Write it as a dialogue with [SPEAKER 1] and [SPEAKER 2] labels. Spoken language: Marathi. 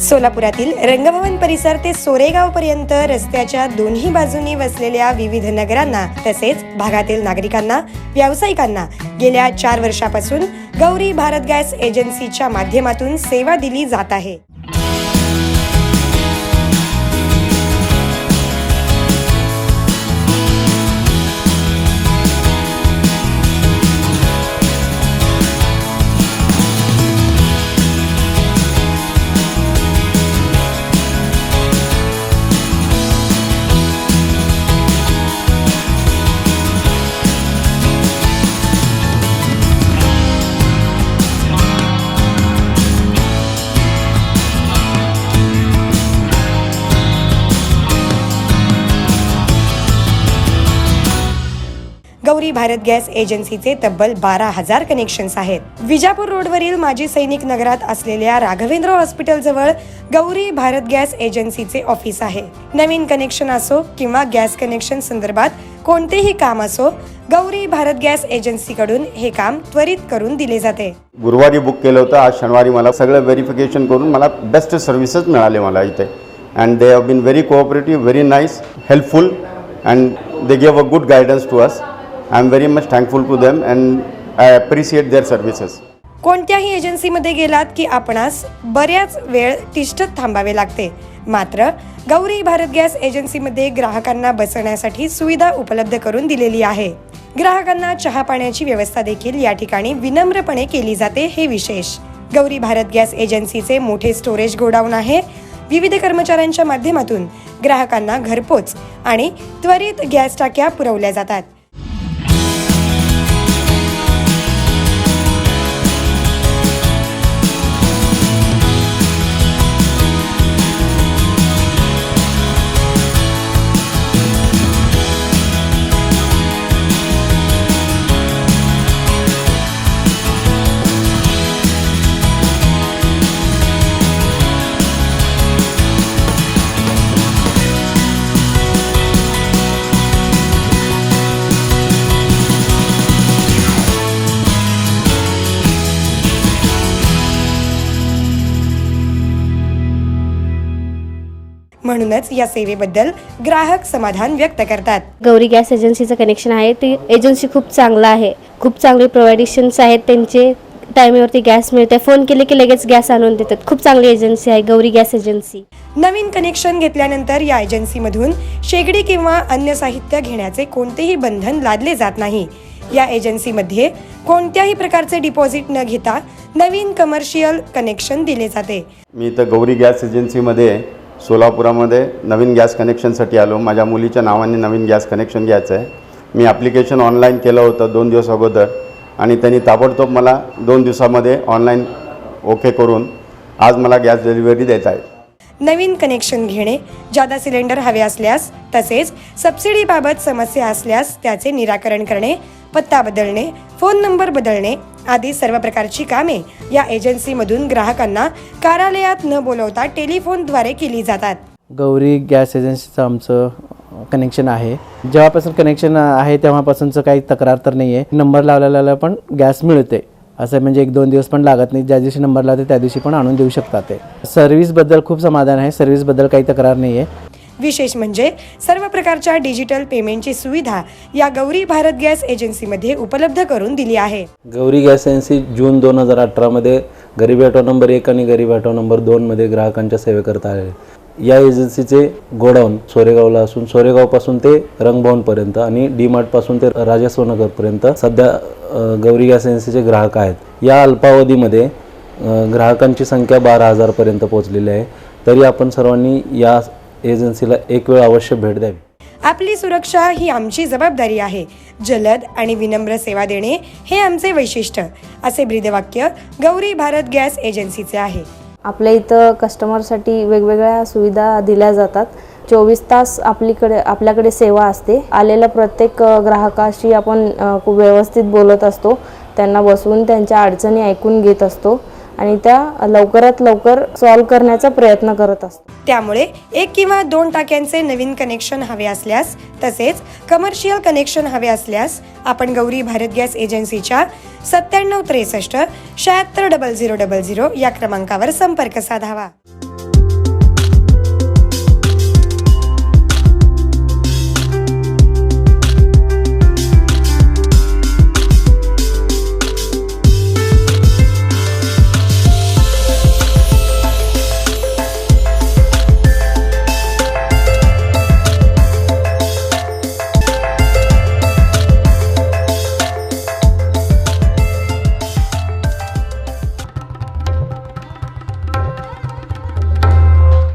[SPEAKER 1] सोलापुरातील रंगभवन परिसर ते सोरेगाव पर्यंत रस्त्याच्या दोन्ही बाजूनी वसलेल्या विविध नगरांना तसेच भागातील नागरिकांना व्यावसायिकांना गेल्या चार वर्षापासून गौरी भारत गॅस एजन्सीच्या माध्यमातून सेवा दिली जात आहे. गौरी भारत गॅस एजन्सीचे तब्बल बारा हजार कनेक्शन्स आहेत. विजापूर रोडवरील माजी सैनिक नगरात असलेल्या राघवेंद्र हॉस्पिटल जवळ गौरी भारत गॅस एजन्सीचे ऑफिस आहे. नवीन कनेक्शन असो किंवा गॅस कनेक्शन संदर्भात कोणतेही काम असो गौरी भारत गॅस एजन्सीकडून हे काम त्वरित करून दिले जाते.
[SPEAKER 2] गुरुवारी बुक केलं होतं आज शनिवारी मला सगळं व्हेरिफिकेशन करून मला बेस्ट सर्व्हिसेस मिळाले मला इथे. And they have been very cooperative very nice helpful and they gave a good guidance to us I am very much thankful to them and I appreciate their services
[SPEAKER 1] कोणत्याही एजन्सीमध्ये गेलात की आपणास बऱ्याच वेळ तिष्ठत थांबावे लागते. मात्र गौरी भारत गॅस एजन्सीमध्ये ग्राहकांना बसण्यासाठी सुविधा उपलब्ध करून दिलेली आहे. ग्राहकांना चहा पाण्याची व्यवस्था देखील या ठिकाणी विनम्रपणे केली जाते हे विशेष. गौरी भारत गॅस एजन्सीचे मोठे स्टोरेज गोडाऊन आहे. विविध कर्मचाऱ्यांच्या माध्यमातून ग्राहकांना घरपोच आणि त्वरित गॅस टाक्या पुरवल्या जातात. म्हणूनच या सेवेबद्दल ग्राहक समाधान व्यक्त करतात.
[SPEAKER 3] गौरी गॅस एजन्सीचं कनेक्शन आहे. ते एजन्सी खूप चांगला आहे. खूप चांगले प्रोव्हायडेशन्स आहेत. त्यांचे टायमेवरती गॅस मिळते. फोन केले की लगेच गॅस आणून देतात. खूप चांगली एजन्सी आहे. Gauri gas agency.
[SPEAKER 1] नवीन कनेक्शन घेतल्यानंतर या एजन्सीमधून शेगडी किंवा अन्य साहित्य घेण्याचे कोणतेही बंधन लादले जात नाही. या एजन्सीमध्ये कोणत्याही प्रकारचे डिपॉझिट न घेता नवीन कमर्शियल कनेक्शन दिले जाते.
[SPEAKER 2] मी इथं गौरी गॅस एजन्सीमध्ये सोलापुरामध्ये नवीन गॅस कनेक्शनसाठी आलो. माझ्या मुलीच्या नावाने नवीन गॅस कनेक्शन घ्यायचं आहे. मी ॲप्लिकेशन ऑनलाईन केलं होतं दोन दिवस अगोदर आणि त्यांनी ताबडतोब मला दोन दिवसामध्ये ऑनलाईन ओके करून आज मला गॅस डिलिव्हरी देत आहे.
[SPEAKER 1] नवीन कनेक्शन घेणे जादा सिलेंडर हवे असल्यास तसेच सबसिडीबाबत समस्या असल्यास त्याचे निराकरण करणे पत्ता बदलणे फोन नंबर बदलणे आदी सर्व प्रकारची कामे या एजन्सीमधून ग्राहकांना कार्यालयात न बोलवता टेलिफोनद्वारे केली जातात.
[SPEAKER 4] गौरी गॅस एजन्सीचं आमचं कनेक्शन आहे. जेव्हापासून कनेक्शन आहे तेव्हापासूनचं काही तक्रार तर नाही आहे नंबर लावलेला पण गॅस मिळते. असं म्हणजे एक दोन दिवस पण लागत नाही. ज्या दिवशी नंबर लावते त्या दिवशी पण आणून देऊ शकतात ते. सर्व्हिसबद्दल खूप समाधान आहे. सर्व्हिसबद्दल काही तक्रार नाही आहे
[SPEAKER 1] विशेष म्हणजे सर्व प्रकारच्या डिजिटल पेमेंटची सुविधा या गौरी भारत गॅस एजन्सीमध्ये उपलब्ध करून दिली आहे.
[SPEAKER 5] गौरी गॅस एजन्सी जून दोन हजार अठरामध्ये गरीब ऑटो नंबर एक आणि गरीब ऑटो नंबर दोनमध्ये ग्राहकांच्या सेवेकरता आहे. या एजन्सीचे गोडाऊन सोरेगावला असून सोरेगावपासून ते रंगभवनपर्यंत आणि डी मार्टपासून ते राजस्वनगरपर्यंत सध्या गौरी गॅस एजन्सीचे ग्राहक आहेत. या अल्पावधीमध्ये ग्राहकांची संख्या बारा हजारपर्यंत पोहोचलेली आहे. तरी आपण सर्वांनी या एजन्सीला एक वेळ अवश्य भेट द्यावी.
[SPEAKER 1] आपली सुरक्षा ही आमची जबाबदारी आहे. जलद आणि विनम्र सेवा देणे हे आमचे वैशिष्ट्य असे ब्रीदवाक्य गौरी भारत गॅस एजन्सीचे आहे.
[SPEAKER 6] आपल्या इथं कस्टमरसाठी वेगवेगळ्या सुविधा दिल्या जातात. चोवीस तास आपलीकडे आपल्याकडे सेवा असते. आलेल्या प्रत्येक ग्राहकाशी आपण खूप व्यवस्थित बोलत असतो. त्यांना बसवून त्यांच्या अडचणी ऐकून घेत असतो आणि त्या लवकरात लवकर सॉल्व करण्याचा प्रयत्न करत असतो.
[SPEAKER 1] त्यामुळे एक किंवा दोन टाक्यांचे नवीन कनेक्शन हवे असल्यास तसेच कमर्शियल कनेक्शन हवे असल्यास आपण गौरी भारत गॅस एजन्सीच्या सत्त्याण्णव त्रेसष्ट शहात्तर डबल झिरो डबल झिरो या क्रमांकावर संपर्क साधावा.